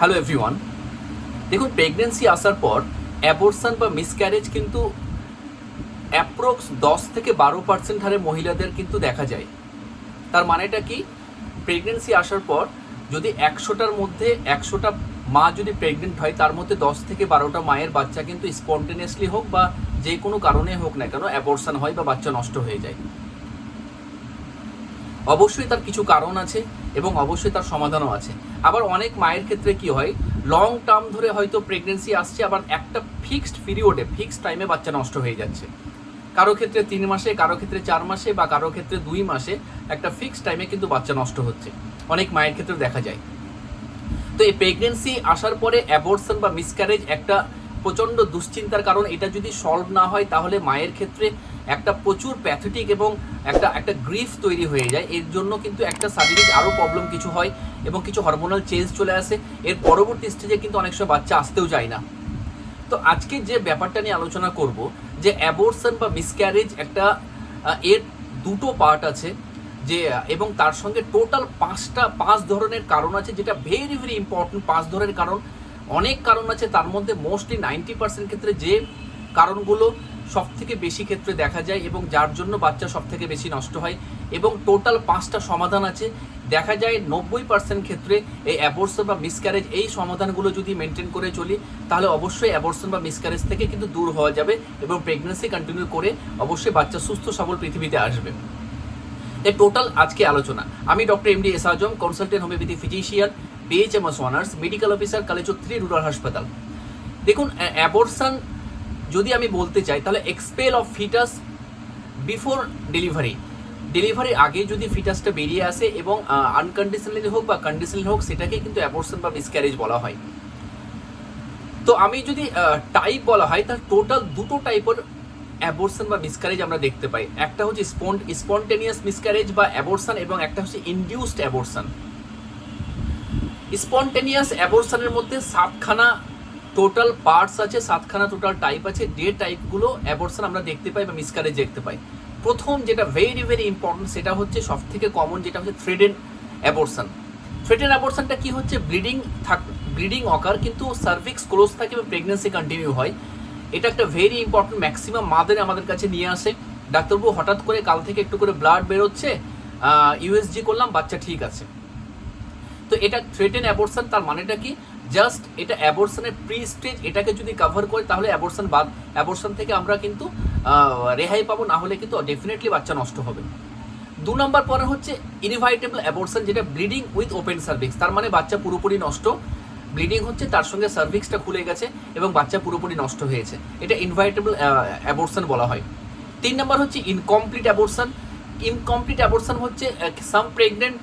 Hello everyone দেখুন pregnancy আসার পর অ্যাবর্শন বা মিসক্যারেজ কিন্তু অ্যাপ্রক্স দশ থেকে বারো পার্সেন্ট হারে মহিলাদের কিন্তু দেখা যায়। তার মানেটা কি? প্রেগনেন্সি আসার পর যদি একশোটার মধ্যে একশোটা মা যদি প্রেগনেন্ট হয়, তার মধ্যে দশ থেকে বারোটা মায়ের বাচ্চা কিন্তু স্পন্টেনিয়াসলি হোক বা যে কোনো কারণে হোক না কেন অ্যাবর্শন হয় বা বাচ্চা নষ্ট হয়ে যায়। অবশ্যই তার কিছু কারণ আছে এবং অবশ্যই তার সমাধানও আছে। আবার অনেক মায়ের ক্ষেত্রে কি হয় লং টার্ম ধরে হয়তো প্রেগনেন্সি আসছে, আবার একটা ফিক্সড পিরিয়ডে ফিক্সড টাইমে বাচ্চা নষ্ট হয়ে যাচ্ছে। কারও ক্ষেত্রে তিন মাসে, কারও ক্ষেত্রে চার মাসে বা কারও ক্ষেত্রে দুই মাসে একটা ফিক্সড টাইমে কিন্তু বাচ্চা নষ্ট হচ্ছে। অনেক মায়ের ক্ষেত্রে দেখা যায়। তো এই প্রেগনেন্সি আসার পরে অ্যাবর্শন বা মিসক্যারেজ একটা প্রচণ্ড দুশ্চিন্তার কারণ এটা যদি সলভ না হয়, তাহলে মায়ের ক্ষেত্রে একটা প্রচুর প্যাথেটিক এবং একটা একটা গ্রিফ তৈরি হয়ে যায়। এর জন্য কিন্তু একটা শারীরিক আরও প্রবলেম কিছু হয় এবং কিছু হরমোনাল চেঞ্জ চলে আসে। এর পরবর্তী স্টেজে কিন্তু অনেক সময় বাচ্চা আসতেও যায় না। তো আজকে যে ব্যাপারটা নিয়ে আলোচনা করব, যে অ্যাবর্শন বা মিসক্যারেজ একটা এর দুটো পার্ট আছে, যে, এবং তার সঙ্গে টোটাল পাঁচটা, পাঁচ ধরনের কারণ আছে, যেটা ভেরি ভেরি ইম্পর্টেন্ট পাঁচ ধরনের কারণ। অনেক কারণ আছে, তার মধ্যে মোস্টলি নাইনটি পার্সেন্ট ক্ষেত্রে যে কারণগুলো সব থেকে বেশি ক্ষেত্রে দেখা যায় এবং যার জন্য বাচ্চা সব থেকে বেশি নষ্ট হয় এবং টোটাল পাঁচটা সমাধান আছে। দেখা যায় নব্বই পার্সেন্ট ক্ষেত্রে এই অ্যাবর্শন বা মিসক্যারেজ এই সমাধানগুলো যদি মেনটেন করে চলি, তাহলে অবশ্যই অ্যাবর্শন বা মিসক্যারেজ থেকে কিন্তু দূর হওয়া যাবে এবং প্রেগনেন্সি কন্টিনিউ করে অবশ্যই বাচ্চা সুস্থ সবল পৃথিবীতে আসবে। এই টোটাল আজকে আলোচনা। আমি doctor M D S Azam consultant homeopathy physician BHMS honours medical officer Kaliachak three rural হাসপাতাল দেখুন অ্যাবর্শন যদি আমি বলতে চাই, তাহলে expel of foetus before delivery ডেলিভারির আগে যদি ফিটাসটা বেরিয়ে আসে এবং আনকন্ডিশনালি হোক বা কন্ডিশনালি হোক সেটাকে কিন্তু অ্যাবর্শন বা মিসক্যারেজ বলা হয়। তো আমি যদি টাইপ বলা হয়, তাহলে টোটাল দুটো টাইপের অ্যাবর্শন বা মিসক্যারেজ আমরা দেখতে পাই। একটা হচ্ছে স্পন্ট স্পন্টেনিয়াস মিসক্যারেজ বা অ্যাবর্শন এবং একটা হচ্ছে ইনডিউসড অ্যাবর্শন স্পন্টেনিয়াস অ্যাবর্শনের মধ্যে সাতখানা টোটাল পার্টস আছে, সাতখানা টোটাল টাইপ আছে, যে টাইপগুলো অ্যাবর্শন আমরা দেখতে পাই বা মিসক্যারেজ দেখতে পাই। প্রথম যেটা ভেরি ভেরি ইম্পর্টেন্ট সেটা হচ্ছে সব থেকে কমন যেটা হচ্ছে থ্রেডেন অ্যাবর্শন থ্রেডেন অ্যাবর্শনটা কি হচ্ছে? ব্লিডিং থাক ব্লিডিং অকার কিন্তু সার্ভিক্স ক্লোজ থাকে এবং প্রেগনেন্সি কন্টিনিউ হয়। এটা একটা ভেরি ইম্পর্টেন্ট ম্যাক্সিমাম মাদের আমাদের কাছে নিয়ে আসে। ডাক্তারবাবু, হঠাৎ করে কাল থেকে একটু করে ব্লাড বেরোচ্ছে ইউএসজি করলাম, বাচ্চা ঠিক আছে। তো এটা থ্রেটেন অ্যাবর্শন তার মানেটা কি? জাস্ট এটা অ্যাবর্শনের প্রি স্টেজ এটাকে যদি কভার করে, তাহলে অ্যাবর্শন বাদ অ্যাবর্শন থেকে আমরা কিন্তু রেহাই পাবো, না হলে কিন্তু ডেফিনেটলি বাচ্চা নষ্ট হবে। দু নম্বর পরে হচ্ছে ইনভাইটেবল অ্যাবর্শন যেটা ব্লিডিং উইথ ওপেন সার্ভিক্স তার মানে বাচ্চা পুরোপুরি নষ্ট ব্লিডিং হচ্ছে তার সঙ্গে সার্ভিক্সটা খুলে গেছে এবং বাচ্চা পুরোপুরি নষ্ট হয়েছে। এটা ইনভাইটেবল অ্যাবর্শন বলা হয়। তিন নম্বর হচ্ছে ইনকমপ্লিট অ্যাবর্শন ইনকমপ্লিট অ্যাবর্শন হচ্ছে সাম প্রেগনেন্ট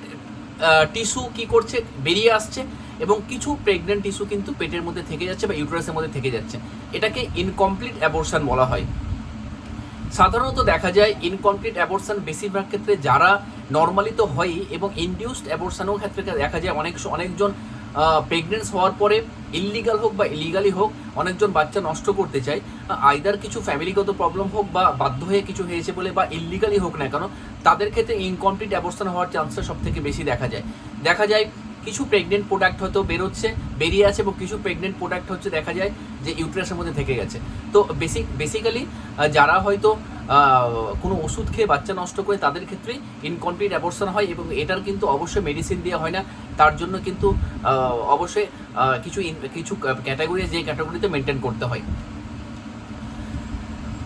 টিস্যু কি করছে, বেরিয়ে আসছে এবং কিছু প্রেগনেন্ট টিস্যু কিন্তু পেটের মধ্যে থেকে যাচ্ছে বা ইউটারাসের মধ্যে থেকে যাচ্ছে। এটাকে ইনকমপ্লিট অ্যাবর্শন বলা হয়। সাধারণত দেখা যায় ইনকমপ্লিট অ্যাবর্শন বেশিরভাগ ক্ষেত্রে যারা নর্মালি তো হয়ই এবং ইনডিউসড অ্যাবর্শনও ক্ষেত্রে দেখা যায় অনেক, অনেকজন প্রেগনেন্স হওয়ার পরে ইলিগাল হোক বা ইলিগালি হোক, অনেকজন বাচ্চা নষ্ট করতে চায়। আইদার কিছু ফ্যামিলিগত প্রবলেম হোক বা বাধ্য হয়ে কিছু হয়েছে বলে বা ইলিগালি হোক না কেন, তাদের ক্ষেত্রে ইনকমপ্লিট অ্যাবর্শন হওয়ার চান্সটা সব থেকে বেশি দেখা যায়। দেখা যায় কিছু প্রেগনেন্ট প্রোডাক্ট হয়তো বেরোচ্ছে, বেরিয়ে আছে এবং কিছু প্রেগনেন্ট প্রোডাক্ট হচ্ছে দেখা যায় যে ইউট্রাসের মধ্যে থেকে গেছে। তো বেসিক বেসিক্যালি যারা হয়তো কোনো ওষুধ খেয়ে বাচ্চা নষ্ট করে, তাদের ক্ষেত্রেই ইনকমপ্লিট অ্যাবর্শন হয় এবং এটার কিন্তু অবশ্যই মেডিসিন দেওয়া হয় না। তার জন্য কিন্তু অবশ্যই কিছু কিছু ক্যাটাগরি যে ক্যাটাগরিতে মেনটেন করতে হয়।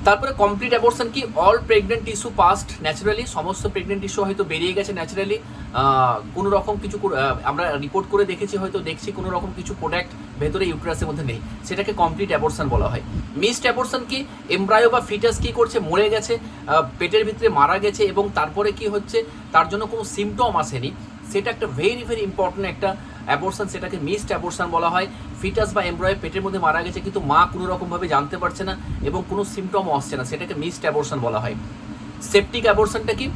তারপরে কমপ্লিট অ্যাবর্শন কি? All pregnant tissue passed naturally সমস্ত প্রেগনেন্ট টিস্যু হয়তো বেরিয়ে গেছে ন্যাচারালি কোনো রকম কিছু আমরা রিপোর্ট করে দেখেছি, হয়তো দেখছি কোনো রকম কিছু প্রোডাক্ট ভেতরে ইউট্রাসের মধ্যে নেই। সেটাকে কমপ্লিট অ্যাবর্শন বলা হয়। মিসড অ্যাবর্শন কি? এমব্রায়ো বা ফিটাস কি করছে? মরে গেছে পেটের ভিতরে মারা গেছে এবং তারপরে কি হচ্ছে? তার জন্য কোনো সিমটম আসেনি। সেটা একটা ভেরি ভেরি ইম্পর্টেন্ট একটা অ্যাবর্শন সেটাকে মিসড অ্যাবর্শন বলা হয়। ফিটাস বা এমব্রয় পেটের মধ্যে মারা গেছে কিন্তু মা কোনো রকমভাবে জানতে পারছে না এবং কোনো সিমটমও আসছে না, সেটাকে মিসড অ্যাবর্শন বলা হয়। সেপটিক অ্যাবর্শনটা কি?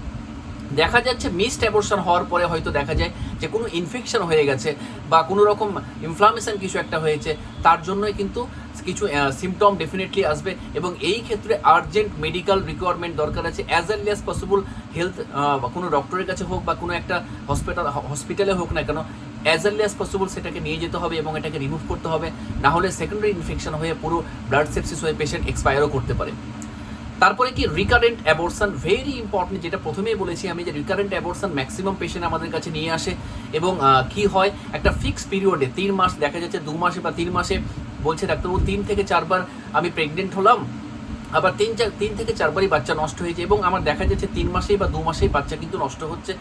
দেখা যাচ্ছে মিসড অ্যাবর্শন হওয়ার পরে হয়তো দেখা যায় যে কোনো ইনফেকশন হয়ে গেছে বা কোনো রকম ইনফ্লামেশন কিছু একটা হয়েছে, তার জন্যই কিন্তু কিছু সিমটম ডেফিনেটলি আসবে এবং এই ক্ষেত্রে আর্জেন্ট মেডিকেল রিকোয়ারমেন্ট দরকার আছে। As early as possible health কোনো ডক্টরের কাছে হোক বা কোনো একটা হসপিটাল হসপিটালে হোক না কেন অ্যাজ আর্লি অ্যাজ পসিবল সেটাকে নিয়ে যেতে হবে এবং এটাকে রিমুভ করতে হবে। না হলে সেকেন্ডারি ইনফেকশন হয়ে পুরো ব্লাড সেপসিস হয়ে পেশেন্ট এক্সপায়ারও করতে পারে। তারপরে কি রিকারেন্ট অ্যাবর্শন ভেরি ইম্পর্টেন্ট যেটা প্রথমেই বলেছি আমি যে রিকারেন্ট অ্যাবর্শন ম্যাক্সিমাম পেশেন্ট আমাদের কাছে নিয়ে আসে এবং কি হয়? একটা ফিক্স পিরিয়ডে তিন মাস, দেখা যাচ্ছে দু মাসে বা তিন মাসে, বলছে ডাক্তারবাবু, তিন থেকে চারবার আমি প্রেগনেন্ট হলাম আবার তিন চার তিন থেকে চারবারই বাচ্চা নষ্ট হয়েছে এবং আমার দেখা যাচ্ছে তিন মাসেই বা দু মাসেই বাচ্চা কিন্তু নষ্ট হচ্ছে।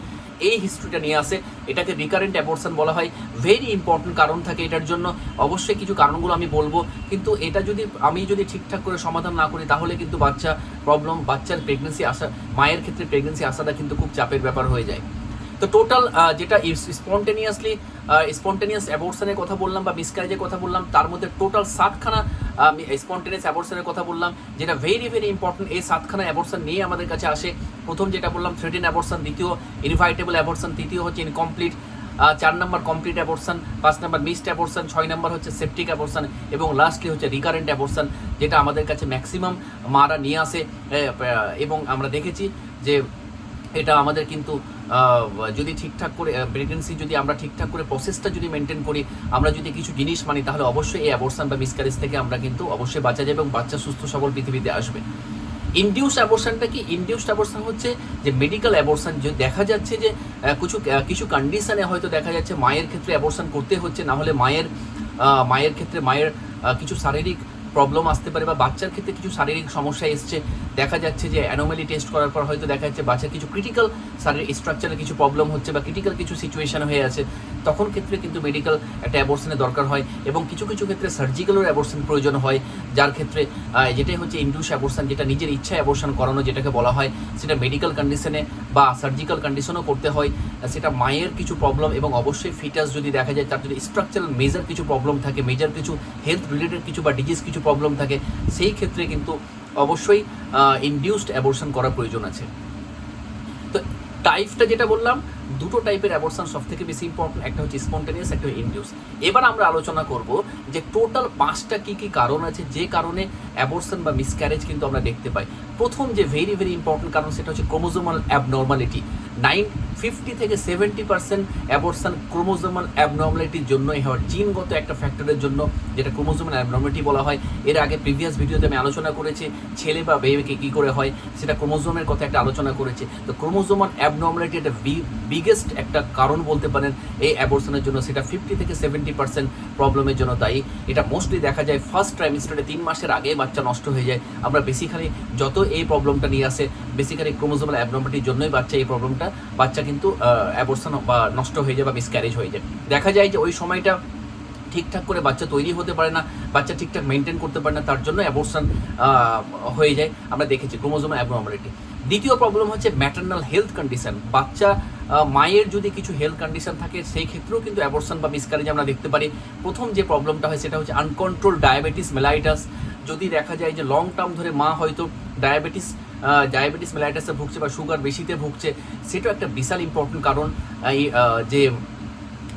এই হিস্ট্রিটা নিয়ে আসে। এটাকে রিকারেন্ট অ্যাবর্শন বলা হয়। ভেরি ইম্পর্টেন্ট কারণ থাকে এটার জন্য। অবশ্যই কিছু কারণগুলো আমি বলব। কিন্তু এটা যদি আমি যদি ঠিকঠাক করে সমাধান না করি, তাহলে কিন্তু বাচ্চা প্রবলেম বাচ্চার প্রেগনেন্সি আসা মায়ের ক্ষেত্রে প্রেগনেন্সি আসাটা কিন্তু খুব চাপের ব্যাপার হয়ে যায়। তো টোটাল যেটা স্পন্টেনিয়াসলি স্পন্টেনিয়াস অ্যাবর্শনের কথা বললাম বা মিসক্যারেজের কথা বললাম, তার মধ্যে টোটাল সাতখানা স্পন্টেনিয়াস অ্যাবর্শনের কথা বললাম, যেটা ভেরি ভেরি ইম্পর্টেন্ট এই সাতখানা অ্যাবর্শন নিয়ে আমাদের কাছে আসে। প্রথম যেটা বললাম থ্রেডিন অ্যাবর্শন দ্বিতীয় ইনভাইটেবল অ্যাবর্শন তৃতীয় হচ্ছে ইনকমপ্লিট চার নম্বর কমপ্লিট অ্যাবর্শন পাঁচ নম্বর মিসড অ্যাবর্শন ছয় নম্বর হচ্ছে সেপটিক অ্যাবর্শন এবং লাস্টলি হচ্ছে রিকারেন্ট অ্যাবর্শন যেটা আমাদের কাছে ম্যাক্সিমাম মারা নিয়ে আসে এবং আমরা দেখেছি যে এটা আমাদের কিন্তু যদি ঠিকঠাক করে প্রেগনেন্সি যদি আমরা ঠিকঠাক করে প্রসেসটা যদি মেনটেন করি, আমরা যদি কিছু জিনিস মানি, তাহলে অবশ্যই এই অ্যাবর্শন বা মিসক্যারেজ থেকে আমরা কিন্তু অবশ্যই বাঁচা যাবে এবং বাচ্চা সুস্থ সবল পৃথিবীতে আসবে। ইনডিউসড অ্যাবর্শনটা কি? ইনডিউসড অ্যাবর্শন হচ্ছে যে মেডিকেল অ্যাবর্শন যে দেখা যাচ্ছে যে কিছু কিছু কন্ডিশনে হয়তো দেখা যাচ্ছে মায়ের ক্ষেত্রে অ্যাবর্শন করতে হচ্ছে, না হলে মায়ের মায়ের ক্ষেত্রে মায়ের কিছু শারীরিক প্রবলেম আসতে পারে বা বাচ্চার ক্ষেত্রে কিছু শারীরিক সমস্যা এসছে, দেখা যাচ্ছে যে অ্যানোমালি টেস্ট করার পর হয়তো দেখা যাচ্ছে বাচ্চার কিছু ক্রিটিক্যাল শারীরিক স্ট্রাকচারে কিছু প্রবলেম হচ্ছে বা ক্রিটিক্যাল কিছু সিচুয়েশন হয়ে আছে। তখন ক্ষেত্রে কিন্তু মেডিকেল একটা অ্যাবর্শনের দরকার হয় এবং কিছু কিছু ক্ষেত্রে সার্জিক্যালও অ্যাবর্শন প্রয়োজন হয়, যার ক্ষেত্রে যেটাই হচ্ছে ইন্ডুস অ্যাবর্শন যেটা নিজের ইচ্ছায় অ্যাবর্শন করানো যেটাকে বলা হয়, সেটা মেডিকেল কন্ডিশনে বা সার্জিক্যাল কন্ডিশনও করতে হয়। সেটা মায়ের কিছু প্রবলেম এবং অবশ্যই ফিটাস যদি দেখা যায়, তার যদি স্ট্রাকচারাল মেজার কিছু প্রবলেম থাকে মেজার কিছু হেলথ রিলেটেড কিছু বা ডিজিজ কিছু প্রবলেম থাকে, সেই ক্ষেত্রে কিন্তু অবশ্যই ইনডিউসড অ্যাবর্শন করা প্রয়োজন আছে। তো টাইপটা যেটা বললাম দুটো টাইপের অ্যাবর্শন সব থেকে বেশি ইম্পর্টেন্ট একটা হচ্ছে স্পন্টেনিয়াস একটা ইনডিউস এবার আমরা আলোচনা করব যে টোটাল পাঁচটা কি কি কারণ আছে, যে কারণে অ্যাবর্শন বা মিসক্যারেজ কিন্তু আমরা দেখতে পাই। প্রথম যে ভেরি ভেরি ইম্পর্টেন্ট কারণ, সেটা হচ্ছে ক্রোমোজোমাল অ্যাবনর্মালিটি নাইন ফিফটি থেকে সেভেন্টি পার্সেন্ট অ্যাবর্শন ক্রোমোজোমাল অ্যাবনর্মালিটির জন্যই হয়। জিনগত একটা ফ্যাক্টরের জন্য, যেটা ক্রোমোজোমাল অ্যাবনর্মালিটি বলা হয়। এর আগে প্রিভিয়াস ভিডিওতে আমি আলোচনা করেছি, ছেলে বা মেয়েকে কী করে হয়, সেটা ক্রোমোজোমের কথা একটা আলোচনা করেছি। তো ক্রোমোজোমাল অ্যাবনর্মালিটি একটা বিগেস্ট একটা কারণ বলতে পারেন এই অ্যাবর্শনের জন্য, সেটা ফিফটি থেকে সেভেন্টি পার্সেন্ট প্রবলেমের জন্য দায়ী। এটা মোস্টলি দেখা যায় ফার্স্ট ট্রাইমিস্টারে তিন মাসের আগে বাচ্চা নষ্ট হয়ে যায়। আমরা বেসিক্যালি যত এই প্রবলেমটা নিয়ে আসে বেসিক্যালি ক্রোমোজোমাল অ্যাবনর্মালিটির জন্যই বাচ্চা এই প্রবলেমটা বাচ্চা কিন্তু অ্যাবর্শন বা নষ্ট হয়ে যায় বা মিসক্যারেজ হয়ে যায়। দেখা যায় যে ওই সময়টা ঠিকঠাক করে বাচ্চা তৈরি হতে পারে না, বাচ্চা ঠিকঠাক মেনটেন করতে পারে না, তার জন্য অ্যাবর্শন হয়ে যায়। আমরা দেখেছি ক্রোমোজোম অ্যাবনর্মালিটি দ্বিতীয় প্রবলেম হচ্ছে ম্যাটার্নাল হেলথ কন্ডিশন বাচ্চা মায়ের যদি কিছু হেলথ কন্ডিশন থাকে, সেই ক্ষেত্রেও কিন্তু অ্যাবর্শন বা মিসক্যারেজ আমরা দেখতে পারি। প্রথম যে প্রবলেমটা হয়, সেটা হচ্ছে আনকন্ট্রোল ডায়াবেটিস মেলাইটাস যদি দেখা যায় যে লং টার্ম ধরে মা হয়তো ডায়াবেটিস ডায়াবেটিস মেলাইটাসে ভুগছে বা সুগার বেশিতে ভুগছে, সেটাও একটা বিশাল ইম্পর্টেন্ট কারণ। এই যে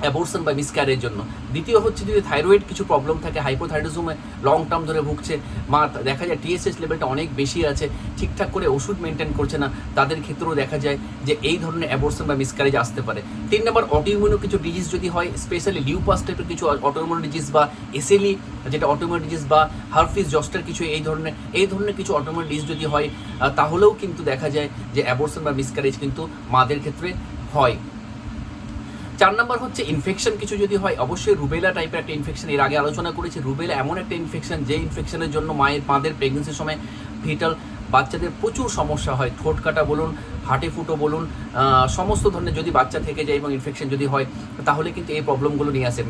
অ্যাবর্শন বা মিসক্যারের জন্য। দ্বিতীয় হচ্ছে যদি থাইরয়েড কিছু প্রবলেম থাকে হাইপোথাইরোজমে লং টার্ম ধরে ভুগছে, মা দেখা যায় টিএসএস লেভেলটা অনেক বেশি আছে, ঠিকঠাক করে ওষুধ মেনটেন করছে না, তাদের ক্ষেত্রেও দেখা যায় যে এই ধরনের অ্যাবর্শন বা মিসক্যারেজ আসতে পারে। তিন নম্বর অটোইমিউনো কিছু ডিজিজ যদি হয় স্পেশালি লিউপাস টাইপের কিছু অটোইমিউনো ডিজিজ বা এসএলই যেটা অটোইমিউনো ডিজিজ বা হারফিস জস্টার কিছু এই ধরনের এই ধরনের কিছু অটোইমিউনো ডিজিজ যদি হয় তাহলেও কিন্তু দেখা যায় যে অ্যাবর্শন বা মিসক্যারেজ কিন্তু মাদের ক্ষেত্রে হয়। চার নম্বর হচ্ছে ইনফেকশন কিছু যদি হয়, অবশ্যই রুবেলা টাইপের একটা ইনফেকশন এর আগে আলোচনা করেছি রুবেলা এমন একটা ইনফেকশন যে ইনফেকশনের জন্য মায়ের মাদের প্রেগনেন্সির সময় ভিটাল বাচ্চাদের প্রচুর সমস্যা হয়। ঠোঁট কাটা বলুন, হাটে ফুটো বলুন সমস্ত ধরনের যদি বাচ্চা থেকে যায় এবং ইনফেকশন যদি হয়, তাহলে কিন্তু এই প্রবলেমগুলো নিয়ে আসে।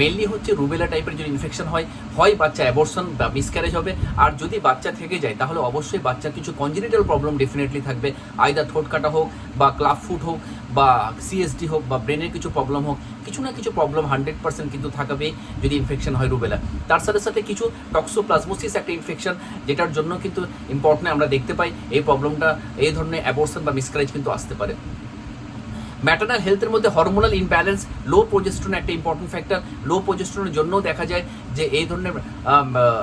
মেনলি হচ্ছে রুবেলা টাইপের যদি ইনফেকশন হয় হয় বাচ্চা অ্যাবর্শন বা মিসক্যারেজ হবে। আর যদি বাচ্চা থেকে যায়, তাহলে অবশ্যই বাচ্চার কিছু কনজেনিটাল প্রবলেম ডেফিনেটলি থাকবে। আইদার ঠোঁট কাটা হোক বা ক্লাব ফুট হোক বা সিএসডি হোক বা ব্রেনের কিছু প্রবলেম হোক, কিছু না কিছু প্রবলেম হান্ড্রেড পার্সেন্ট কিন্তু থাকবে যদি ইনফেকশন হয় রুবেলা তার সাথে সাথে কিছু টক্সোপ্লাজমোসিস একটা ইনফেকশন যেটার জন্য কিন্তু ইম্পর্টেন্ট আমরা দেখতে পাই, এই প্রবলেমটা এই ধরনের অ্যাবর্শন বা মিসক্যারেজ কিন্তু আসতে পারে। ম্যাটার্নাল হেলথের মধ্যে হরমোনাল ইনব্যালেন্স লো প্রোজেস্ট্রন একটা ইম্পর্টেন্ট ফ্যাক্টর লো প্রোজেস্ট্রনের জন্যও দেখা যায় যে এই ধরনের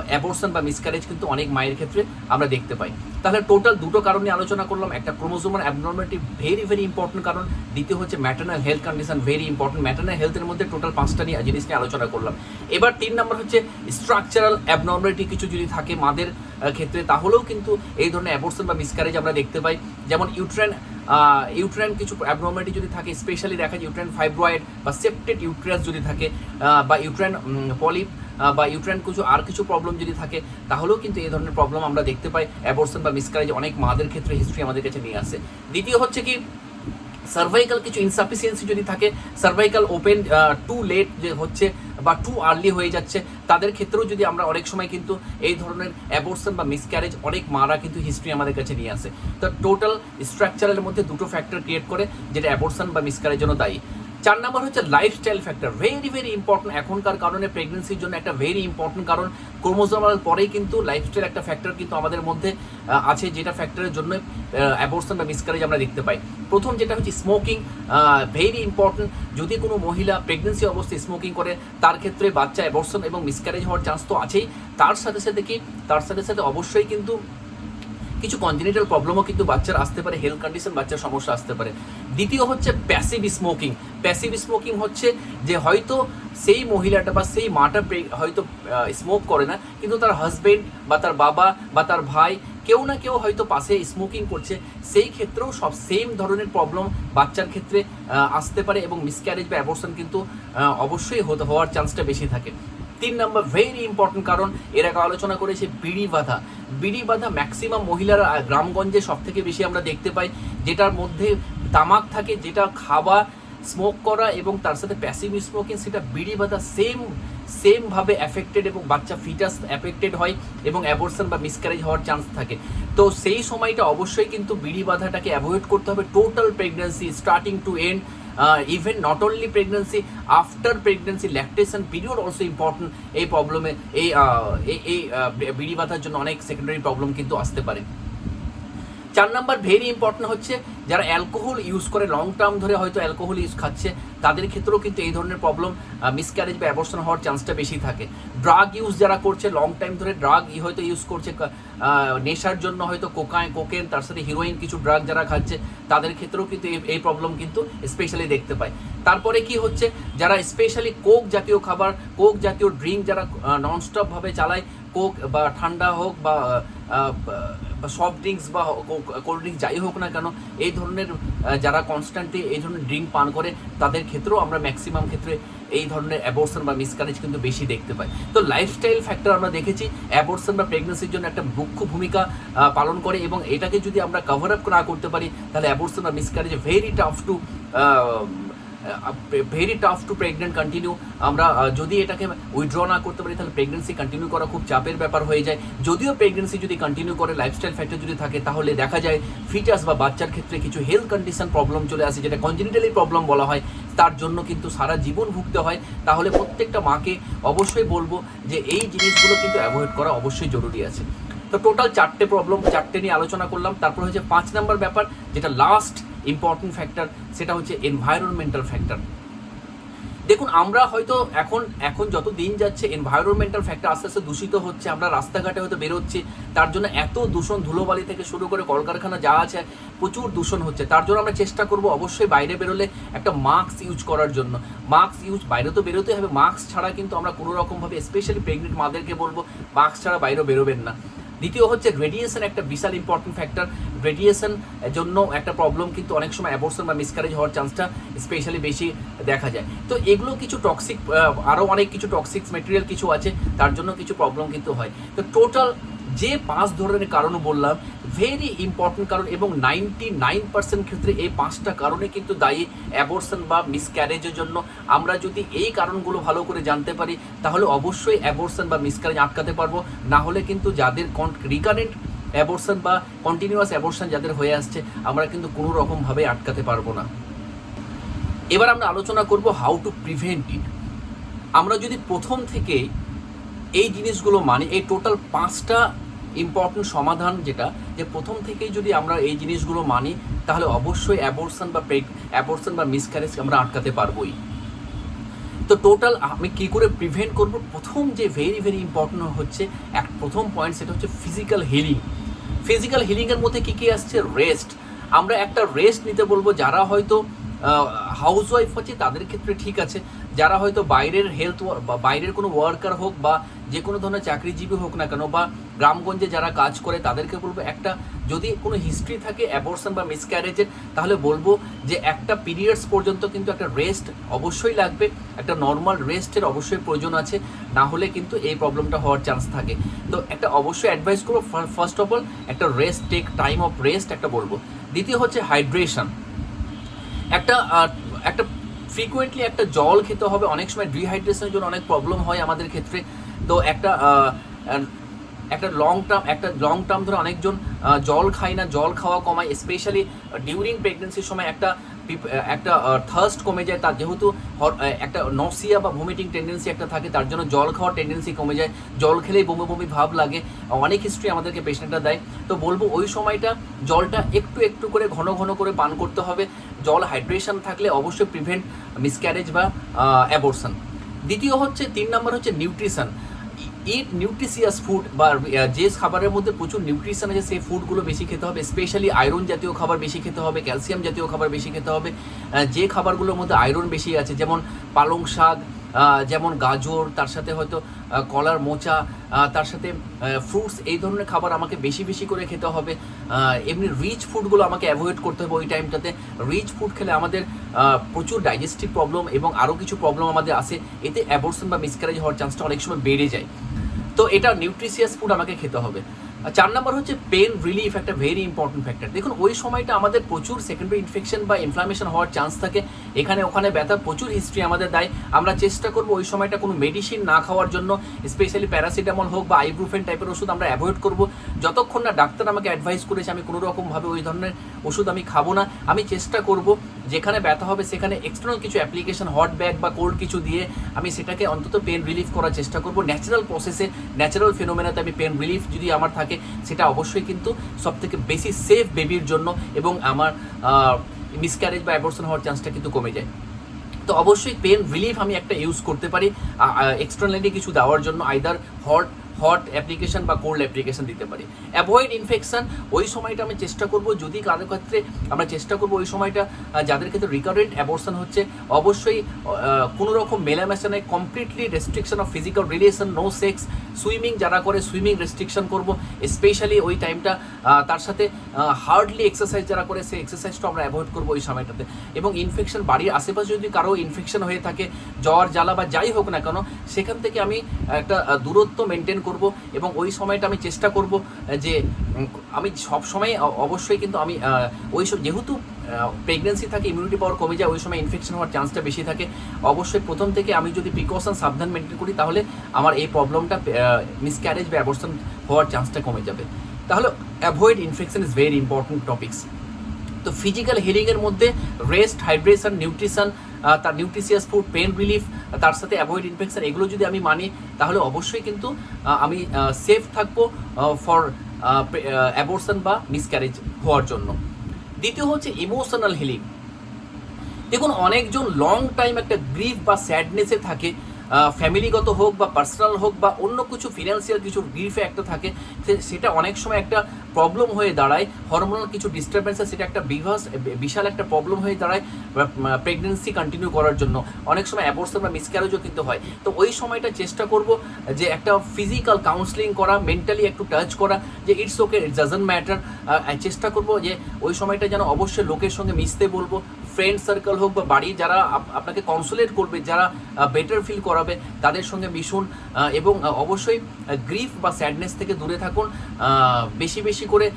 অ্যাবর্শন বা মিসক্যারেজ কিন্তু অনেক মায়ের ক্ষেত্রে আমরা দেখতে পাই। তাহলে টোটাল দুটো কারণে আলোচনা করলাম। একটা chromosomal abnormality very very important কারণ। দ্বিতীয় হচ্ছে maternal health condition very important maternal হেলথের মধ্যে টোটাল পাঁচটা নিয়ে জিনিস নিয়ে আলোচনা করলাম। এবার তিন নম্বর হচ্ছে স্ট্রাকচারাল অ্যাবনর্মালিটি কিছু যদি থাকে মাদের ক্ষেত্রে, তাহলেও কিন্তু এই ধরনের অ্যাবর্শন বা মিসক্যারেজ আমরা দেখতে পাই। যেমন ইউট্রেন ইউট্রেন কিছু অ্যাবনর্মালিটি যদি থাকে স্পেশালি দেখা যায় ইউট্রেন ফাইব্রয়েড বা সেপ্টেড ইউট্রাস যদি থাকে বা ইউট্রেন পলিপ বা ইউট্রেন কিছু, আর কিছু প্রবলেম যদি থাকে, তাহলেও কিন্তু এই ধরনের প্রবলেম আমরা দেখতে পাই। অ্যাবর্শন বা মিসক্যারেজ অনেক মাদের ক্ষেত্রে হিস্ট্রি আমাদের কাছে নিয়ে আসে। দ্বিতীয় হচ্ছে কি সার্ভাইকাল কিছু ইনসাফিসিয়েন্সি যদি থাকে সার্ভাইকাল ওপেন টু লেট যে হচ্ছে বা টু আর্লি হয়ে যাচ্ছে, তাদের ক্ষেত্রেও যদি আমরা অনেক সময় কিন্তু এই ধরনের অ্যাবর্শন বা মিসক্যারেজ অনেক মারা কিন্তু হিস্ট্রি আমাদের কাছে নিয়ে আসে। তো টোটাল স্ট্রাকচারের মধ্যে দুটো ফ্যাক্টর ক্রিয়েট করে, যেটা অ্যাবর্শন বা মিসক্যারেজ জন্য দায়ী। চার নম্বর হচ্ছে lifestyle factor very very important এখনকার কারণে প্রেগনেন্সির জন্য একটা ভেরি ইম্পর্টেন্ট কারণ। ক্রোমোজোমাল পরেই কিন্তু লাইফস্টাইল একটা ফ্যাক্টর কিন্তু আমাদের মধ্যে আছে যেটা ফ্যাক্টরের জন্য অ্যাবর্শন বা মিসকারেজ আমরা দেখতে পাই। প্রথম যেটা হচ্ছে স্মোকিং ভেরি ইম্পর্টেন্ট যদি কোনো মহিলা প্রেগনেন্সি অবস্থায় স্মোকিং করে, তার ক্ষেত্রে বাচ্চা অ্যাবর্শন এবং মিসকারেজ হওয়ার চান্স তো আছেই। তার সাথে সাথে কি? তার সাথে সাথে অবশ্যই কিন্তু কিছু কনজেনিটাল প্রবলেমও কিন্তু বাচ্চার আসতে পারে হেলথ কন্ডিশন বাচ্চার সমস্যা আসতে পারে। দ্বিতীয় হচ্ছে প্যাসিভ স্মোকিং প্যাসিভ স্মোকিং হচ্ছে যে হয়তো সেই মহিলাটা বা সেই মাটা হয়তো স্মোক করে না, কিন্তু তার হাজবেন্ড বা তার বাবা বা তার ভাই কেউ না কেউ হয়তো পাশে স্মোকিং করছে। সেই ক্ষেত্রেও সব সেম ধরনের প্রবলেম বাচ্চার ক্ষেত্রে আসতে পারে এবং মিসক্যারেজ বা অ্যাবর্শন কিন্তু অবশ্যই হতে হওয়ার চান্সটা বেশি থাকে। তিন নম্বর ভেরি ইম্পর্টেন্ট কারণ এর আগে আলোচনা করেছে বিড়ি বাঁধা। বিড়ি বাঁধা ম্যাক্সিমাম মহিলারা গ্রামগঞ্জে সব থেকে বেশি আমরা দেখতে পাই, যেটার মধ্যে তামাক থাকে, যেটা খাওয়া স্মোক করা এবং তার সাথে প্যাসিভ স্মোকিং সেটা বিড়ি বাঁধা সেম সেমভাবে অ্যাফেক্টেড এবং বাচ্চা ফিটাস অ্যাফেক্টেড হয় এবং অ্যাবর্শন বা মিসক্যারেজ হওয়ার চান্স থাকে। তো সেই সময়টা অবশ্যই কিন্তু বিড়ি বাঁধাটাকে অ্যাভয়েড করতে হবে। Total pregnancy starting to end even not only pregnancy after pregnancy lactation period also important এই প্রবলেমে এই এই বিড়ি বাঁধার জন্য অনেক সেকেন্ডারি প্রবলেম কিন্তু আসতে পারে। চার নাম্বার ভেরি ইম্পর্টেন্ট হচ্ছে যারা অ্যালকোহল ইউজ করে লং টার্ম ধরে হয়তো অ্যালকোহল ইউজ খাচ্ছে, তাদের ক্ষেত্রেও কিন্তু এই ধরনের প্রবলেম মিসক্যারেজ বা অ্যাবর্শন হওয়ার চান্সটা বেশি থাকে। ড্রাগ ইউজ যারা করছে লং টাইম ধরে ড্রাগ হয়তো ইউজ করছে নেশার জন্য হয়তো কোকায় কোকেন তার সাথে হিরোইন কিছু ড্রাগ যারা খাচ্ছে, তাদের ক্ষেত্রেও কিন্তু এই- প্রবলেম কিন্তু স্পেশালি দেখতে পায়। তারপরে কি হচ্ছে, যারা স্পেশালি কোক জাতীয় খাবার কোক জাতীয় ড্রিঙ্ক যারা ননস্টপ ভাবে চালায় কোক বা ঠান্ডা হোক বা সফট ড্রিঙ্কস বা কোল্ড ড্রিঙ্কস যাই হোক না কেন, এই ধরনের যারা কনস্ট্যান্টলি এই ধরনের ড্রিঙ্ক পান করে, তাদের ক্ষেত্রেও আমরা ম্যাক্সিমাম ক্ষেত্রে এই ধরনের অ্যাবর্শন বা মিসকারেজ কিন্তু বেশি দেখতে পাই। তো লাইফস্টাইল ফ্যাক্টর আমরা দেখেছি অ্যাবর্শন বা প্রেগনেন্সির জন্য একটা মুখ্য ভূমিকা পালন করে এবং এটাকে যদি আমরা কভার আপ না করতে পারি, তাহলে অ্যাবর্শন বা miscarriage very tough to very tough to pregnant continue আমরা যদি এটাকে উইথড্র না করতে পারি, তাহলে প্রেগনেন্সি কন্টিনিউ করা খুব চাপের ব্যাপার হয়ে যায়। যদিও প্রেগনেন্সি যদি কন্টিনিউ করে লাইফস্টাইল ফ্যাক্টর যদি থাকে, তাহলে দেখা যায় ফিটাস বা বাচ্চার ক্ষেত্রে কিছু হেলথ কন্ডিশন প্রবলেম চলে আসে, যেটা কনজেনিটালি প্রবলেম বলা হয়। তার জন্য কিন্তু সারা জীবন ভুগতে হয়। তাহলে প্রত্যেকটা মাকে অবশ্যই বলব যে এই জিনিসগুলো কিন্তু অ্যাভয়েড করা অবশ্যই জরুরি আছে। তো টোটাল চারটে প্রবলেম চারটে নিয়ে আলোচনা করলাম। তারপর হচ্ছে পাঁচ নাম্বার ব্যাপার, যেটা লাস্ট ইম্পর্টেন্ট ফ্যাক্টর সেটা হচ্ছে এনভায়রনমেন্টাল ফ্যাক্টর দেখুন, আমরা হয়তো এখন এখন যত দিন যাচ্ছে এনভায়রনমেন্টাল ফ্যাক্টর আস্তে আস্তে দূষিত হচ্ছে, আমরা রাস্তাঘাটে হয়তো বেরোচ্ছি, তার জন্য এত দূষণ ধুলোবালি থেকে শুরু করে কলকারখানা যা আছে, প্রচুর দূষণ হচ্ছে। তার জন্য আমরা চেষ্টা করব অবশ্যই বাইরে বেরোলে একটা মাস্ক ইউজ করার জন্য। মাস্ক ইউজ বাইরে তো বেরোতে হবে মাস্ক ছাড়া কিন্তু আমরা কোনো রকমভাবে স্পেশালি প্রেগনেন্ট মাদেরকে বলব মাস্ক ছাড়া বাইরে বেরোবেন না। দ্বিতীয় হচ্ছে রেডিয়েশন একটা বিশাল ইম্পর্টেন্ট ফ্যাক্টর রেডিয়েশন জন্য একটা প্রবলেম কিন্তু অনেক সময় অ্যাবর্শন বা মিসকারেজ হওয়ার চান্সটা স্পেশালি বেশি দেখা যায়। তো এগুলো কিছু টক্সিক আরও অনেক কিছু টক্সিক মেটেরিয়াল কিছু আছে, তার জন্য কিছু প্রবলেম কিন্তু হয়। তো টোটাল যে পাঁচ ধরনের কারণ বললাম ভেরি ইম্পর্টেন্ট কারণ এবং নাইনটি নাইন পার্সেন্ট ক্ষেত্রে এই পাঁচটা কারণে কিন্তু দায়ী অ্যাবর্শন বা মিসক্যারেজের জন্য। আমরা যদি এই কারণগুলো ভালো করে জানতে পারি, তাহলে অবশ্যই অ্যাবর্শন বা মিসক্যারেজ আটকাতে পারব। না হলে কিন্তু যাদের কন রিকারেন্ট অ্যাবর্শন বা কন্টিনিউয়াস অ্যাবর্শন যাদের হয়ে আসছে, আমরা কিন্তু কোনো রকমভাবে আটকাতে পারব না। এবার আমরা আলোচনা করব হাউ টু প্রিভেন্ট ইট আমরা যদি প্রথম থেকে এই জিনিসগুলো মানে এই টোটাল পাঁচটা ইম্পর্টেন্ট সমাধান যেটা, যে প্রথম থেকেই যদি আমরা এই জিনিসগুলো মানি, তাহলে অবশ্যই অ্যাবর্শন বা প্রেগ অ্যাবর্শন বা মিসক্যারেজ আমরা আটকাতে পারবোই। তো টোটাল আমি কী করে প্রিভেন্ট করব? প্রথম যে ভেরি ভেরি ইম্পর্টেন্ট হচ্ছে, এক প্রথম পয়েন্ট সেটা হচ্ছে ফিজিক্যাল হিলিং ফিজিক্যাল হিলিংয়ের মধ্যে কী কী আসছে? রেস্ট আমরা একটা রেস্ট নিতে বলব, যারা হয়তো হাউস ওয়াইফ হচ্ছে তাদের ক্ষেত্রে ঠিক আছে। যারা হয়তো বাইরের হেলথ বা বাইরের কোনো ওয়ার্কার হোক বা যে কোনো ধরনের চাকরিজীবী হোক না কেন বা গ্রামগঞ্জে যারা কাজ করে তাদেরকে বলব একটা যদি কোনো হিস্ট্রি থাকে অ্যাবর্শন বা মিসক্যারেজের তাহলে বলব যে একটা পিরিয়ডস পর্যন্ত কিন্তু একটা রেস্ট অবশ্যই লাগবে, একটা নর্মাল রেস্টের অবশ্যই প্রয়োজন আছে, না হলে কিন্তু এই প্রবলেমটা হওয়ার চান্স থাকে। তো একটা অবশ্যই অ্যাডভাইস করব ফার্স্ট অফ অল একটা rest take time of rest একটা বলব। দ্বিতীয় হচ্ছে হাইড্রেশন একটা একটা ফ্রিকুয়েন্টলি একটা জল খেতে হবে, অনেক সময় ডিহাইড্রেশনের জন্য অনেক প্রবলেম হয় আমাদের ক্ষেত্রে। তো একটা একটা লং টার্ম একটা লং টার্ম ধরে অনেকজন জল খায় না, জল খাওয়া কমায় স্পেশালি ডিউরিং প্রেগনেন্সির সময় একটা একটা থার্স্ট কমে যায়, তার যেহেতু একটা নসিয়া বা ভমিটিং টেন্ডেন্সি একটা থাকে, তার জন্য জল খাওয়ার টেন্ডেন্সি কমে যায়। জল খেলেই বমি বমি ভাব লাগে। অনেক হিস্ট্রি আমাদেরকে পেশেন্টরা দেয়। তো বলব, ওই সময়টা জলটা একটু একটু করে, ঘন ঘন করে পান করতে হবে। জল হাইড্রেশন থাকলে অবশ্যই প্রিভেন্ট মিসক্যারেজ বা অ্যাবর্শন দ্বিতীয় হচ্ছে, তিন নম্বর হচ্ছে নিউট্রিশন ইট নিউট্রিশিয়াস ফুড বা যে খাবারের মধ্যে প্রচুর নিউট্রিশন আছে, সেই ফুডগুলো বেশি খেতে হবে। স্পেশালি আয়রন জাতীয় খাবার বেশি খেতে হবে ক্যালসিয়াম জাতীয় খাবার বেশি খেতে হবে। যে খাবারগুলোর মধ্যে আয়রন বেশি আছে, যেমন পালং শাক যেমন গাজর, তার সাথে হয়তো কলার মোচা তার সাথে ফ্রুটস এই ধরনের খাবার আমাকে বেশি বেশি করে খেতে হবে। এমনি রিচ ফুডগুলো আমাকে অ্যাভয়েড করতে হবে ওই টাইমটাতে রিচ ফুড খেলে আমাদের প্রচুর ডাইজেস্টিভ প্রবলেম এবং আরও কিছু প্রবলেম আমাদের আসে। এতে অ্যাবর্শন বা মিসক্যারেজ হওয়ার চান্সটা অনেক সময় বেড়ে যায়। তো এটা নিউট্রিশিয়াস ফুড আমাকে খেতে হবে। আর চার নম্বর হচ্ছে পেন রিলিফ একটা ভেরি ইম্পর্টেন্ট ফ্যাক্টর দেখুন, ওই সময়টা আমাদের প্রচুর সেকেন্ডারি ইনফেকশন বা ইনফ্লামেশন হওয়ার চান্স থাকে। এখানে, ওখানে ব্যথা প্রচুর হিস্ট্রি আমাদের দেয়। আমরা চেষ্টা করব ওই সময়টা কোনো মেডিসিন না খাওয়ার জন্য স্পেশালি প্যারাসিটামল হোক বা আইব্রুফেন টাইপের ওষুধ আমরা অ্যাভয়েড করব। যতক্ষণ না ডাক্তার আমাকে অ্যাডভাইস করেছে, আমি কোনো রকমভাবে ওই ধরনের ওষুধ আমি খাব না। আমি চেষ্টা করব, যেখানে ব্যথা হবে সেখানে এক্সটার্নাল কিছু অ্যাপ্লিকেশন হট ব্যাগ বা কোল্ড কিছু দিয়ে আমি সেটাকে অন্তত পেন রিলিফ করার চেষ্টা করব। ন্যাচারাল প্রসেসে ন্যাচারাল ফেনোমেনাতে আমি পেন রিলিফ যদি আমার থাকে, সেটা অবশ্যই কিন্তু সব থেকে বেশি সেফ বেবির জন্য এবং আমার মিসক্যারেজ বা অ্যাবর্শন হওয়ার চান্সটা কিন্তু কমে যায়। তো অবশ্যই পেন রিলিফ আমি একটা ইউজ করতে পারি এক্সটার্নালি কিছু দেওয়ার জন্য আইদার হট হট অ্যাপ্লিকেশন বা কোল্ড অ্যাপ্লিকেশন দিতে পারি। অ্যাভয়েড ইনফেকশান ওই সময়টা আমি চেষ্টা করব, যদি কারোর ক্ষেত্রে আমরা চেষ্টা করব ওই সময়টা যাদের ক্ষেত্রে রিকারেন্ট অ্যাবর্শন হচ্ছে, অবশ্যই কোনো রকম মেলামেশানে completely restriction of physical relation no sex swimming যারা করে সুইমিং রেস্ট্রিকশন করব স্পেশালি ওই টাইমটা তার সাথে হার্ডলি এক্সারসাইজ যারা করে, সেই এক্সারসাইজটা আমরা অ্যাভয়েড করব ওই সময়টাতে। এবং ইনফেকশন বাড়ির আশেপাশে যদি কারও ইনফেকশন হয়ে থাকে, জ্বর, জ্বালা বা যাই হোক না কেন, সেখান থেকে আমি একটা দূরত্ব মেনটেন করব এবং ওই সময়টা আমি চেষ্টা করব যে আমি সব সময় অবশ্যই কিন্তু আমি ওই সব যেহেতু প্রেগনেন্সি থাকে ইমিউনিটি পাওয়ার কমে যায়, ওই সময় ইনফেকশন হওয়ার চান্সটা বেশি থাকে। অবশ্যই প্রথম থেকে আমি যদি প্রিকশন সাবধান মেনটেন করি, তাহলে আমার এই প্রবলেমটা মিসক্যারেজ বা অ্যাবর্শন হওয়ার চান্সটা কমে যাবে। তাহলে avoid infection is very important topics তো ফিজিক্যাল হিলিংয়ের মধ্যে রেস্ট হাইড্রেশন নিউট্রিশন তার নিউট্রিশিয়াস ফুড পেন রিলিফ, তার সাথে অ্যাভয়েড ইনফেকশন, এগুলো যদি আমি মানি, তাহলে অবশ্যই কিন্তু আমি সেফ থাকব ফর অ্যাবর্শন বা মিসক্যারেজ হওয়ার জন্য। দ্বিতীয় হচ্ছে ইমোশনাল হিলিং দেখুন, অনেকজন লং টাইম একটা গ্রিফ বা স্যাডনেসে থাকে ফ্যামিলিগত হোক বা পার্সোনাল হোক বা অন্য কিছু ফিনান্সিয়াল কিছু গ্রিফে একটা থাকে সেটা অনেক সময় একটা প্রবলেম হয়ে দাঁড়ায় হরমোনাল কিছু ডিস্টারবেন্সে সেটা একটা বিভাস, বিশাল একটা প্রবলেম হয়ে দাঁড়ায় প্রেগনেন্সি কন্টিনিউ করার জন্য। অনেক সময় অ্যাবর্শন বা মিসক্যারেজও কিন্তু হয়। তো ওই সময়টা চেষ্টা করব যে একটা ফিজিক্যাল কাউন্সেলিং করা মেন্টালি একটু টাচ করা, যে it's okay it doesn't matter চেষ্টা করব যে ওই সময়টা যেন অবশ্যই লোকের সঙ্গে মিশতে বলব। ফ্রেন্ড সার্কেল হোক বা বাড়ি যারা আপ- আপনাকে কনসোলেট করবে, যারা বেটার ফিল করাবে, তাদের সঙ্গে মিশুন এবং অবশ্যই গ্রিফ বা স্যাডনেস থেকে দূরে থাকুন। বেশি বেশি করে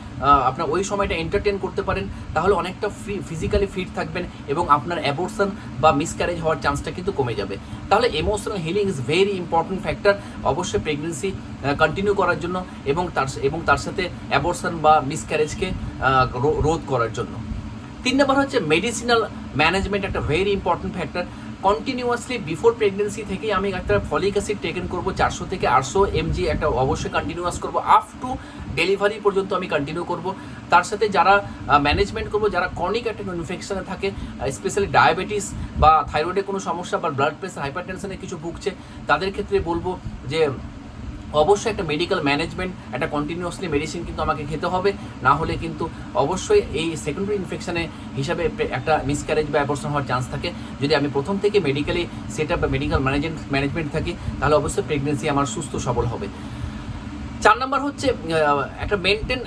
আপনার ওই সময়টা এন্টারটেন করতে পারেন। তাহলে অনেকটা ফ্রি ফিজিক্যালি ফিট থাকবেন এবং আপনার অ্যাবর্শন বা মিসক্যারেজ হওয়ার চান্সটা কিন্তু কমে যাবে। তাহলে emotional healing is very important factor অবশ্যই প্রেগনেন্সি কন্টিনিউ করার জন্য এবং তার এবং তার সাথে অ্যাবর্শন বা মিসক্যারেজকে রোধ করার জন্য। তিন নম্বর হচ্ছে মেডিসিনাল ম্যানেজমেন্ট একটা very important factor continuously before pregnancy থেকেই আমি একটা ফলিক অ্যাসিড টেকেন করব চারশো থেকে আটশো এমজি একটা অবশ্যই কন্টিনিউয়াস করব। আপ টু ডেলিভারি পর্যন্ত আমি কন্টিনিউ করব। তার সাথে যারা ম্যানেজমেন্ট করব, যারা ক্রনিক একটা ইনফেকশনে থাকে স্পেশালি ডায়াবেটিস বা থাইরয়েডে কোনো সমস্যা বা ব্লাড প্রেশার হাইপার কিছু ভুগছে, তাদের ক্ষেত্রে বলব যে অবশ্যই একটা মেডিকেল ম্যানেজমেন্ট একটা কন্টিনিউয়াসলি মেডিসিন কিন্তু আমাকে খেতে হবে। না হলে কিন্তু অবশ্যই এই সেকেন্ডারি ইনফেকশানে হিসাবে একটা মিসক্যারেজ বা অ্যাবর্শন হওয়ার চান্স থাকে। যদি আমি প্রথম থেকে মেডিকেলি সেট আপ বা মেডিকেল ম্যানেজমেন্ট ম্যানেজমেন্ট থাকি, তাহলে অবশ্যই প্রেগনেন্সি আমার সুস্থ সবল হবে। চার নাম্বার হচ্ছে একটা মেনটেন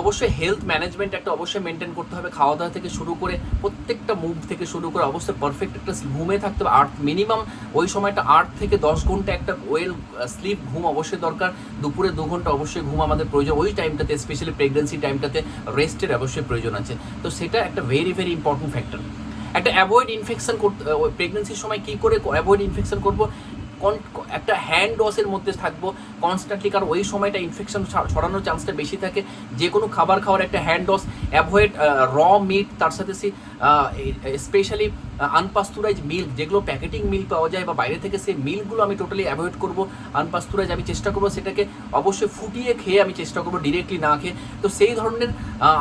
অবশ্যই হেলথ ম্যানেজমেন্ট একটা অবশ্যই মেনটেন করতে হবে। খাওয়া দাওয়া থেকে শুরু করে প্রত্যেকটা মুভ থেকে শুরু করে অবশ্যই পারফেক্ট একটা ঘুমে থাকতে হবে। আট মিনিমাম ওই সময়টা আট থেকে দশ ঘণ্টা একটা ওয়েল স্লিপ ঘুম অবশ্যই দরকার। দুপুরে দু ঘণ্টা অবশ্যই ঘুম আমাদের প্রয়োজন। ওই টাইমটাতে স্পেশালি প্রেগনেন্সি টাইমটাতে রেস্টের অবশ্যই প্রয়োজন আছে। তো সেটা একটা ভেরি ভেরি ইম্পর্টেন্ট ফ্যাক্টর একটা অ্যাভয়েড ইনফেকশন করতে প্রেগনেন্সির সময় কী করে অ্যাভয়েড ইনফেকশন করব? একটা হ্যান্ড ওয়াশের মধ্যে থাকব। কনস্ট্যান্টলি কারণ ওই সময়টা ইনফেকশন ছড়ানোর চান্সটা বেশি থাকে। যে কোনো খাবার খাওয়ার একটা hand wash avoid raw meat তার সাথে সে স্পেশালি আনপাস্তুরাইজ মিল্ক যেগুলো প্যাকেটিং মিল্ক পাওয়া যায় বা বাইরে থেকে সেই মিল্কগুলো আমি টোটালি অ্যাভয়েড করব। আনপাস্তুরাইজ আমি চেষ্টা করব সেটাকে অবশ্যই ফুটিয়ে খেয়ে আমি চেষ্টা করব ডিরেক্টলি না খেয়ে। তো সেই ধরনের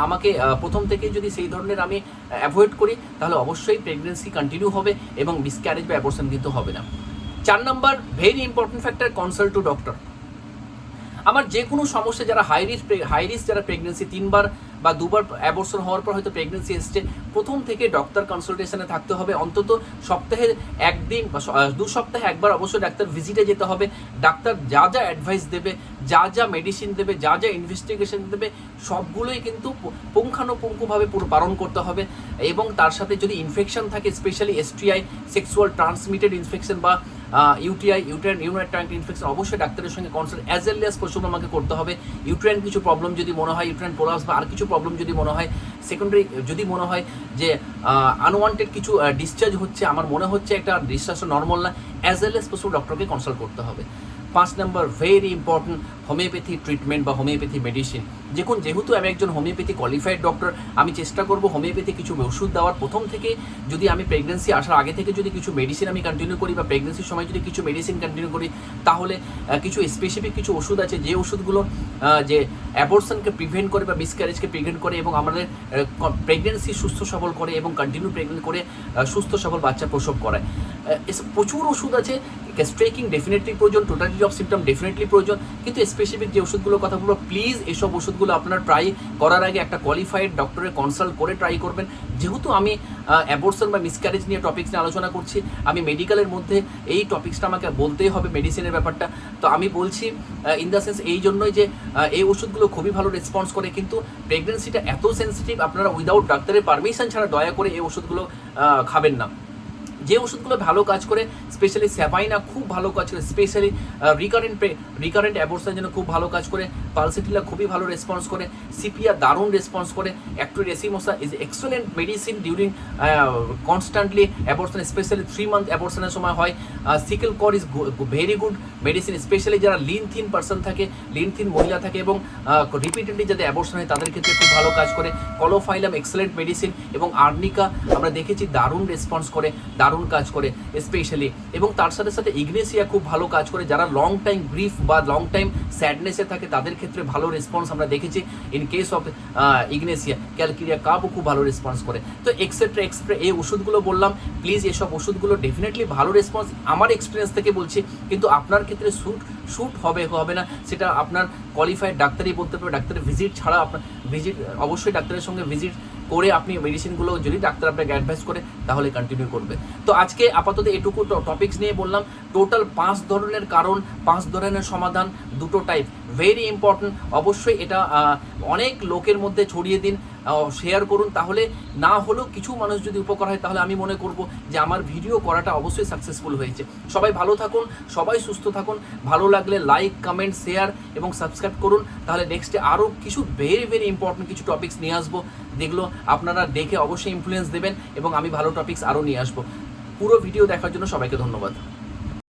আমাকে প্রথম থেকে যদি সেই ধরনের আমি অ্যাভয়েড করি, তাহলে অবশ্যই প্রেগনেন্সি কন্টিনিউ হবে এবং মিসক্যারেজ বা অ্যাবর্শন কিন্তু হবে না। চার number very important factor consult to doctor আমার যে কোনো সমস্যা যারা হাই রিস্ক হাই রিস্ক যারা প্রেগনেন্সি তিনবার বা দুবার অ্যাবর্শন হওয়ার পর হয়তো প্রেগনেন্সি এসছে, প্রথম থেকে ডক্টর কনসালটেশনে থাকতে হবে। অন্তত সপ্তাহে একদিন বা দু সপ্তাহে একবার অবশ্যই ডাক্তার ভিজিটে যেতে হবে। ডাক্তার যা যা অ্যাডভাইস দেবে, যা যা মেডিসিন দেবে, যা যা ইনভেস্টিগেশন দেবে, সবগুলোই কিন্তু পুঙ্খানুপুঙ্খভাবে পুরো পালন করতে হবে। এবং তার সাথে যদি ইনফেকশন থাকে specially STI sexual transmitted infection বা UTI uterine unite tank infection অবশ্যই ডাক্তারের সঙ্গে কনসাল্ট অ্যাজ এল এস পশু আমাকে করতে হবে। ইউট্রেন কিছু প্রবলেম যদি মনে হয় ইউট্রেন পোলাপস বা আর কিছু প্রবলেম যদি মনে হয় সেকেন্ডারি যদি মনে হয় যে আনওয়ান্টেড কিছু ডিসচার্জ হচ্ছে, আমার মনে হচ্ছে একটা ডিসচার্জ নর্মাল না অ্যাজ এল এস পশু ডক্টরকে কনসাল্ট করতে হবে। পাঁচ number very important homeopathy treatment বা হোমিওপ্যাথি মেডিসিন দেখুন, যেহেতু আমি একজন হোমিওপ্যাথি কোয়ালিফাইড ডক্টর আমি চেষ্টা করব হোমিওপ্যাথি কিছু ওষুধ দেওয়ার। প্রথম থেকে যদি আমি প্রেগনেন্সি আসার আগে থেকে যদি কিছু মেডিসিন আমি কন্টিনিউ করি বা প্রেগনেন্সির সময় যদি কিছু মেডিসিন কন্টিনিউ করি, তাহলে কিছু স্পেসিফিক কিছু ওষুধ আছে যে ওষুধগুলো যে অ্যাবর্শনকে প্রিভেন্ট করে বা মিসক্যারেজকে প্রিভেন্ট করে এবং আমাদের প্রেগনেন্সি সুস্থ সবল করে এবং কন্টিনিউ প্রেগনেন্ট করে সুস্থ সবল বাচ্চা প্রসব করায়। প্রচুর ওষুধ আছে স্ট্রেকিং ডেফিনেটলি প্রয়োজন টোটালিটি অফ সিমটম ডেফিনেটলি প্রয়োজন, কিন্তু স্পেসিফিক যে ওষুধগুলো কথা বলব প্লিজ এসব ওষুধগুলো আপনার ট্রাই করার আগে একটা কোয়ালিফাইড ডক্টরের কনসাল্ট করে ট্রাই করবেন। যেহেতু আমি অ্যাবর্সন বা মিসক্যারেজ নিয়ে টপিক্স নিয়ে আলোচনা করছি, আমি মেডিকেলের মধ্যে এই টপিক্সটা আমাকে বলতেই হবে মেডিসিনের ব্যাপারটা। তো আমি বলছি ইন দ্য সেন্স এই জন্যই যে এই ওষুধগুলো খুবই ভালো রেসপন্স করে, কিন্তু প্রেগনেন্সিটা এত সেন্সিটিভ আপনারা উইদাউট ডাক্তারের পারমিশন ছাড়া দয়া করে এই ওষুধগুলো খাবেন না। যে ওষুধগুলো ভালো কাজ করে স্পেশালি স্যাপাইনা খুব ভালো কাজ করে স্পেশালি রিকারেন্ট রিকারেন্ট অ্যাবোর্সের জন্য খুব ভালো কাজ করে পালসিটিলা খুবই ভালো রেসপন্স করে সিপিয়া দারুণ রেসপন্স করে actaea racemosa is excellent medicine during constantly abortion specially three month অ্যাবোর্সনের সময় হয়। Secale cor is very good medicine specially যারা লিন থিন পার্সন থাকে লিন থিন মহিলা থাকে এবং রিপিটেডলি যাদের অ্যাবোর্সন হয়, তাদের ক্ষেত্রে খুব ভালো কাজ করে। কলোফাইলাম এক্সেলেন্ট মেডিসিন এবং আর্নিকা আমরা দেখেছি দারুণ রেসপন্স করে, দারুণ কাজ করে স্পেশালি এবং তার সাথে সাথে ইগনেসিয়া খুব ভালো কাজ করে, যারা লং টাইম গ্রিফ বা লং টাইম স্যাডনেসে থাকে, তাদের ক্ষেত্রে ভালো রেসপন্স আমরা দেখেছি in case of ignatia. Calcarea কাপও খুব ভালো রেসপন্স করে। তো এক্সেট্রা এক্সট্রা এই ওষুধগুলো বললাম প্লিজ এসব ওষুধগুলো ডেফিনেটলি ভালো রেসপন্স আমার এক্সপিরিয়েন্স থেকে বলছি, কিন্তু আপনার ক্ষেত্রে শ্যুট শ্যুট হবে হবে না, সেটা আপনার কোয়ালিফাইড ডাক্তারই বলতে পারবে ডাক্তারের ভিজিট ছাড়া আপনার ভিজিট অবশ্যই ডাক্তারের সঙ্গে ভিজিট করে আপনি মেডিসিনগুলো যদি ডাক্তার আপনাকে অ্যাডভাইস করে, তাহলে কন্টিনিউ করবে। তো আজকে আপাতত এটুকু টপিক্স নিয়ে বললাম। টোটাল পাঁচ ধরনের কারণ, পাঁচ ধরনের সমাধান, দুটো টাইপ ভেরি ইম্পর্ট্যান্ট অবশ্যই এটা অনেক লোকের মধ্যে ছড়িয়ে দিন। শেয়ার করুন। তাহলে না হলেও কিছু মানুষ যদি উপকার হয়, তাহলে আমি মনে করব যে আমার ভিডিও করাটা অবশ্যই সাকসেসফুল হয়েছে। সবাই ভালো থাকুন, সবাই সুস্থ থাকুন। ভালো লাগলে লাইক কমেন্ট শেয়ার এবং সাবস্ক্রাইব করুন। তাহলে নেক্সটে আরও কিছু ভেরি ভেরি ইম্পর্টেন্ট কিছু টপিক্স নিয়ে আসব। যেগুলো আপনারা দেখে অবশ্যই ইনফ্লুয়েন্স দেবেন এবং আমি ভালো টপিক্স আরও নিয়ে আসব। পুরো ভিডিও দেখার জন্য সবাইকে ধন্যবাদ।